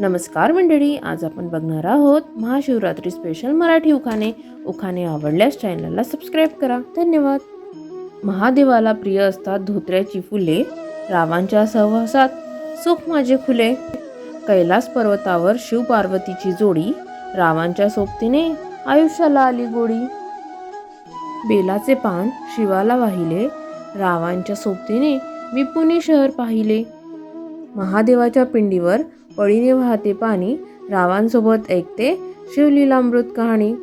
नमस्कार मंडळी आज आपण बघणार आहोत महाशिवरात्री स्पेशल मराठी उखाणे. उखाणे आवडल्यास चॅनलला सबस्क्राईब करा. धन्यवाद. महादेवाला प्रिय असतात धोत्र्याची फुले रावांच्या सहवासात सुख माझे खुले. कैलास पर्वतावर शिवपार्वतीची जोडी रावांच्या सोबतीने आयुष्याला आली गोडी. बेलाचे पान शिवाला वाहिले रावांच्या सोबतीने मी पुणे शहर पाहिले. महादेवाच्या पिंडीवर पळीने वाहते पाणी रावांसोबत ऐकते शिवलीलामृत कहाणी.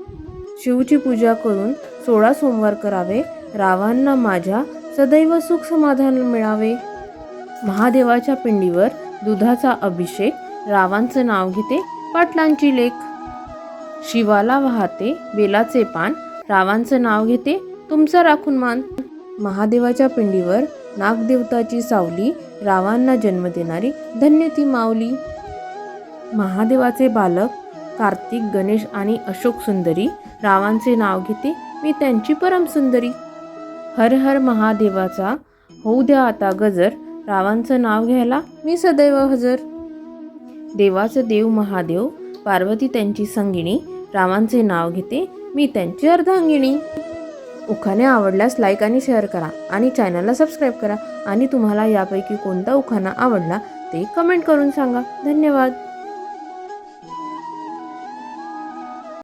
शिवची पूजा करून सोळा सोमवार करावे रावांना माझ्या सदैव सुख समाधान मिळावे. महादेवाच्या पिंडीवर दुधाचा अभिषेक रावांचं नाव घेते पाटलांची लेख. शिवाला वाहते बेलाचे पान रावांचं नाव घेते तुमचा राखून मान. महादेवाच्या पिंडीवर नागदेवताची सावली रावांना जन्म देणारी धन्य ती माऊली. महादेवाचे बालक कार्तिक गणेश आणि अशोक सुंदरी रावांचे नाव घेते मी त्यांची परम सुंदरी. हर हर महादेवाचा होऊ द्या आता गजर रावांचं नाव घ्यायला मी सदैव हजर. देवाचं देव महादेव पार्वती त्यांची संगिणी रावांचे नाव घेते मी त्यांची अर्धांगिणी उखाणे आवडल्यास लाईक आणि शेअर करा आणि चॅनलला सबस्क्राईब करा आणि तुम्हाला यापैकी कोणता उखाणा आवडला ते कमेंट करून सांगा. धन्यवाद.